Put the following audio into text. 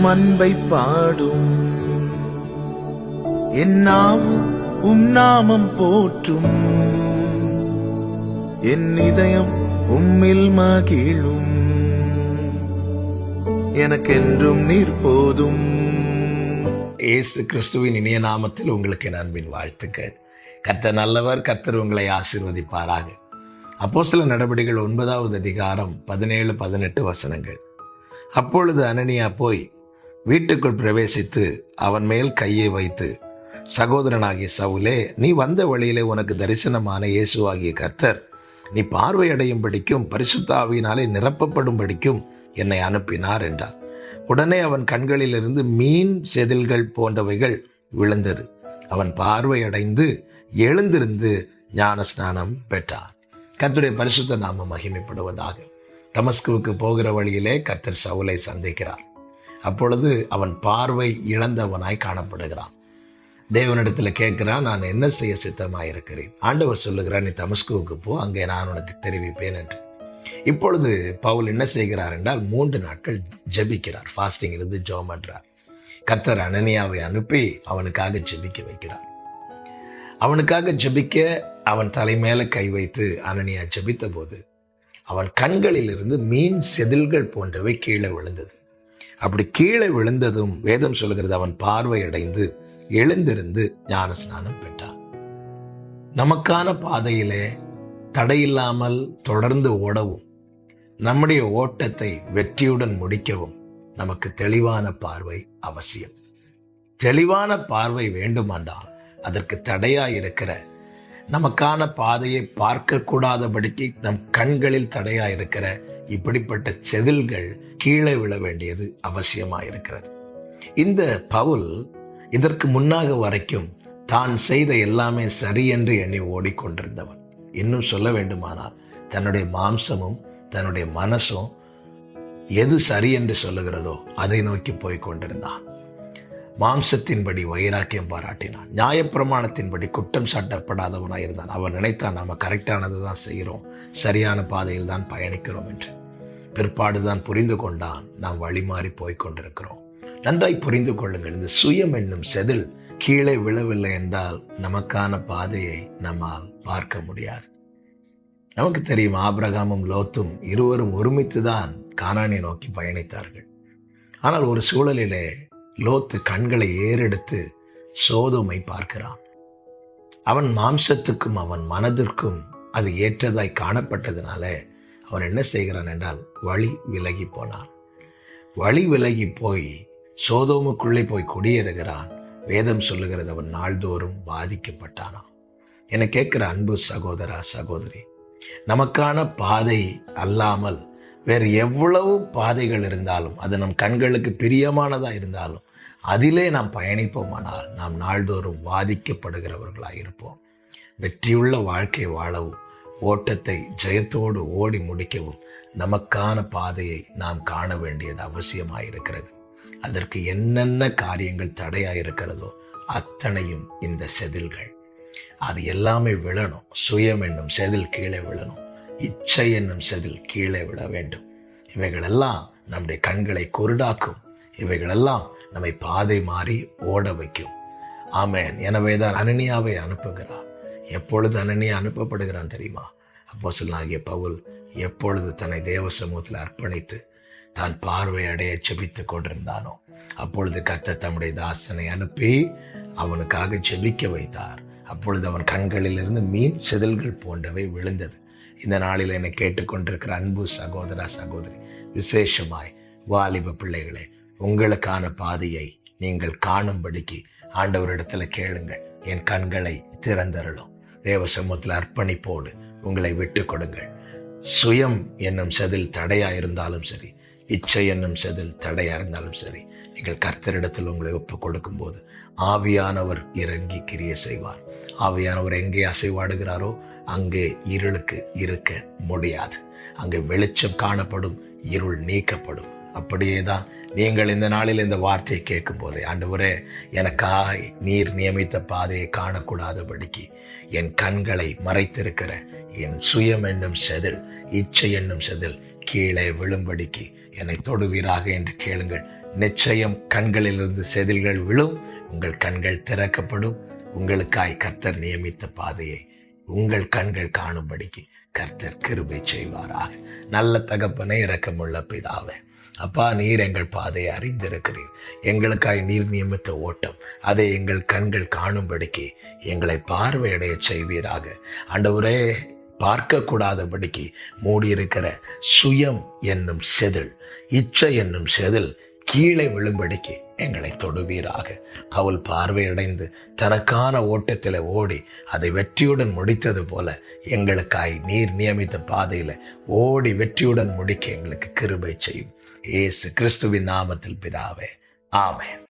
உம் அன்பை பாடும். என்னாவும் உம் நாமம் போற்றும். என் இதயம் உம்மில் மகிழும். எனக்கென்றும் நீர் போதும். இயேசு கிறிஸ்துவின் இனிய நாமத்தில் உங்களுக்கு என் அன்பின் வாழ்த்துக்கள். கர்த்தர் நல்லவர் கர்த்தர் உங்களை ஆசீர்வதிப்பாராக. சில நடவடிக்கைகள் ஒன்பதாவது அதிகாரம் பதினேழு பதினெட்டு வசனங்கள். அப்பொழுது அனனியா போய் வீட்டுக்குள் பிரவேசித்து அவன் மேல் கையை வைத்து சகோதரனாகிய சவுலே நீ வந்த வழியிலே உனக்கு தரிசனமான இயேசுவாகிய கர்த்தர். நீ பார்வையடையும்படிக்கும் பரிசுத்த ஆவியினாலே நிரப்பப்படும்படிக்கும் என்னை அனுப்பினார் என்றார். உடனே அவன் கண்களிலிருந்து மீன் செதில்கள் போன்றவைகள் விழுந்தது. அவன் பார்வையடைந்து எழுந்திருந்து ஞான ஸ்நானம் பெற்றான். கர்த்தருடைய பரிசுத்த நாம மகிமைப்படுவதாக. தமஸ்குவுக்கு போகிற வழியிலே கர்த்தர் சவுலை சந்திக்கிறார். அப்பொழுது அவன் பார்வை இழந்தவனாய் காணப்படுகிறான். தேவனிடத்தில் கேட்கிறான் நான் என்ன செய்ய சித்தமாக இருக்கிறேன் ஆண்டவர் சொல்லுகிறான் நீ தமஸ்குவுக்கு போ அங்கே நான் உனக்கு தெரிவிப்பேன் என்று. இப்பொழுது பவுல் என்ன செய்கிறார் என்றால் மூன்று நாட்கள் ஜெபிக்கிறார். ஃபாஸ்டிங் இருந்து ஜோம் பண்றார். கத்தர் அனனியாவை அனுப்பி அவனுக்காக ஜெபிக்க வைக்கிறார். அவனுக்காக ஜெபிக்க அவன் தலைமையில கை வைத்து அனனியா ஜபித்த போது அவன் கண்களிலிருந்து மீன் செதில்கள் போன்றவை கீழே விழுந்தது. அப்படி கீழே விழுந்ததும் வேதம் சொல்கிறது அவன் பார்வையடைந்து எழுந்திருந்து ஞான ஸ்நானம் பெற்றான். நமக்கான பாதையிலே தடையில்லாமல் தொடர்ந்து ஓடவும் நம்முடைய ஓட்டத்தை வெற்றியுடன் முடிக்கவும் நமக்கு தெளிவான பார்வை அவசியம். தெளிவான பார்வை வேண்டுமானால் அதற்கு தடையா இருக்கிற நமக்கான பாதையை பார்க்கக்கூடாதபடிக்கு நம் கண்களில் தடையா இருக்கிற இப்படிப்பட்ட செதில்கள் கீழே விழ வேண்டியது அவசியமா இருக்கிறது இந்த பவுல் இதற்கு முன்னாக வரைக்கும் தான் செய்த எல்லாமே சரி என்று எண்ணி ஓடிக்கொண்டிருந்தவன். இன்னும் சொல்ல வேண்டுமானால் தன்னுடைய மாம்சமும் தன்னுடைய மனசும் எது சரி என்று சொல்லுகிறதோ அதை நோக்கி போய் கொண்டிருந்தான். மாம்சத்தின்படி வைராக்கியம் பாராட்டினான். நியாயப்பிரமாணத்தின்படி குற்றம் சாட்டப்படாதவனாக இருந்தான் அவன் நினைத்தான் நம்ம கரெக்டானது தான் செய்கிறோம். சரியான பாதையில் தான் பயணிக்கிறோம் என்று. பிற்பாடு தான் புரிந்து கொண்டான். நாம் வழி மாறி போய் கொண்டிருக்கிறோம். நன்றாய் புரிந்து கொள்ளுங்கள். இந்த சுயம் என்னும் செதில் கீழே விழவில்லை என்றால் நமக்கான பாதையை நம்மால் பார்க்க முடியாது. நமக்கு தெரியும் ஆபிரகாமும் லோத்தும் இருவரும் ஒருமித்து தான் கானானை நோக்கி பயணித்தார்கள். ஆனால் ஒரு சூழலிலே லோத்து கண்களை ஏறெடுத்து சோதோமை பார்க்கிறான். அவன் மாம்சத்துக்கும் அவன் மனதிற்கும் அது ஏற்றதாய் காணப்பட்டதுனால அவன் என்ன செய்கிறான் என்றால் வழி விலகி போனான். வழி விலகி போய் சோதோமுக்குள்ளே போய் குடியேறுகிறான். வேதம் சொல்லுகிறது அவன் நாள்தோறும் பாதிக்கப்பட்டானான் என கேட்கிற அன்பு சகோதரா சகோதரி நமக்கான பாதை அல்லாமல் வேறு எவ்வளவு பாதைகள் இருந்தாலும் அது நம் கண்களுக்கு பிரியமானதாக இருந்தாலும் அதிலே நாம் பயணிப்போமானால் நாம் நாள்தோறும் பாதிக்கப்படுகிறவர்களாக இருப்போம். வெற்றியுள்ள வாழ்க்கை வாழவும் ஓட்டத்தை ஜெயத்தோடு ஓடி முடிக்கவும் நமக்கான பாதையை நாம் காண வேண்டியது அவசியமாக இருக்கிறது அதற்கு என்னென்ன காரியங்கள் தடையாக இருக்கிறதோ அத்தனையும் இந்த செதில்கள். அது எல்லாமே விழணும். சுயம் என்னும் செதில் கீழே விழணும். இச்சை என்னும் செதில் கீழே விழ வேண்டும். இவைகளெல்லாம் நம்முடைய கண்களை குருடாக்கும். இவைகளெல்லாம் நம்மை பாதை மாறி ஓட வைக்கும். ஆமேன். எனவே தான் அனனியாவை அனுப்புகிறார். எப்பொழுது அனனியா அனுப்பப்படுகிறான் தெரியுமா? அப்போ ஆகிய பவுல் எப்பொழுது தன்னை தேவ சமூகத்தில் அர்ப்பணித்து தான் பார்வை அடைய செபித்து கொண்டிருந்தானோ? அப்பொழுது கத்த தம்முடைய தாசனை அனுப்பி அவனுக்காக செபிக்க வைத்தார். அப்பொழுது அவன் கண்களிலிருந்து மீன் செதில்கள் போன்றவை விழுந்தது. இந்த நாளில் என்னை கேட்டுக்கொண்டிருக்கிற அன்பு சகோதரா சகோதரி விசேஷமாய் வாலிப பிள்ளைகளே உங்களுக்கான பாதையை நீங்கள் காணும்படிக்கு ஆண்டவரிடத்துல கேளுங்கள். என் கண்களை திறந்தருளும். தேவ சமூகத்தில் அர்ப்பணிப்போடு உங்களை விட்டு கொடுங்கள் சுயம் என்னும் செதில் தடையாக இருந்தாலும் சரி இச்சை என்னும் செதில் தடையாக இருந்தாலும் சரி நீங்கள் கர்த்தரிடத்தில் உங்களை ஒப்பு கொடுக்கும்போது ஆவியானவர் இறங்கி கிரிய செய்வார். ஆவியானவர் எங்கே அசைவாடுகிறாரோ அங்கே இருளுக்கு இருக்க முடியாது. அங்கே வெளிச்சம் காணப்படும் இருள் நீக்கப்படும். அப்படியே தான் நீங்கள் இந்த நாளில் இந்த வார்த்தையை கேட்கும் போதே ஆண்டவரே எனக்காய் நீர் நியமித்த பாதையை காணக்கூடாதபடிக்கு என் கண்களை மறைத்திருக்கிற என் சுயம் என்னும் செதில் இச்சை என்னும் செதில் கீழே விழும்படிக்கு என்னை தொடுவீராக என்று கேளுங்கள். நிச்சயம் கண்களிலிருந்து செதில்கள் விழும் உங்கள் கண்கள் திறக்கப்படும். உங்களுக்காய் கர்த்தர் நியமித்த பாதையை உங்கள் கண்கள் காணும்படிக்கு கர்த்தர் கிருபை செய்வாராக. நல்ல தகப்பனை இரக்கமுள்ள பிதாவே அப்பா நீர் எங்கள் பாதையை அறிந்திருக்கிறீர். எங்களுக்காய் நீர் நியமித்த ஓட்டம் அதை எங்கள் கண்கள் காணும்படிக்கு எங்களை பார்வையடைய செய்வீராக. ஆண்டவரே பார்க்கக்கூடாதபடிக்கு மூடியிருக்கிற சுயம் என்னும் செதில் இச்சை என்னும் செதில் கீழே விழும்படிக்கு எங்களை தொடுவீராக. பவுல் பார்வையடைந்து தனக்கான ஓட்டத்தில் ஓடி அதை வெற்றியுடன் முடித்தது போல எங்களுக்காய் நீர் நியமித்த பாதையில் ஓடி வெற்றியுடன் முடிக்க எங்களுக்கு கிருபை செய்யும். ஏசு கிறிஸ்துவின் நாமத்தில் பிதாவே. ஆமேன்.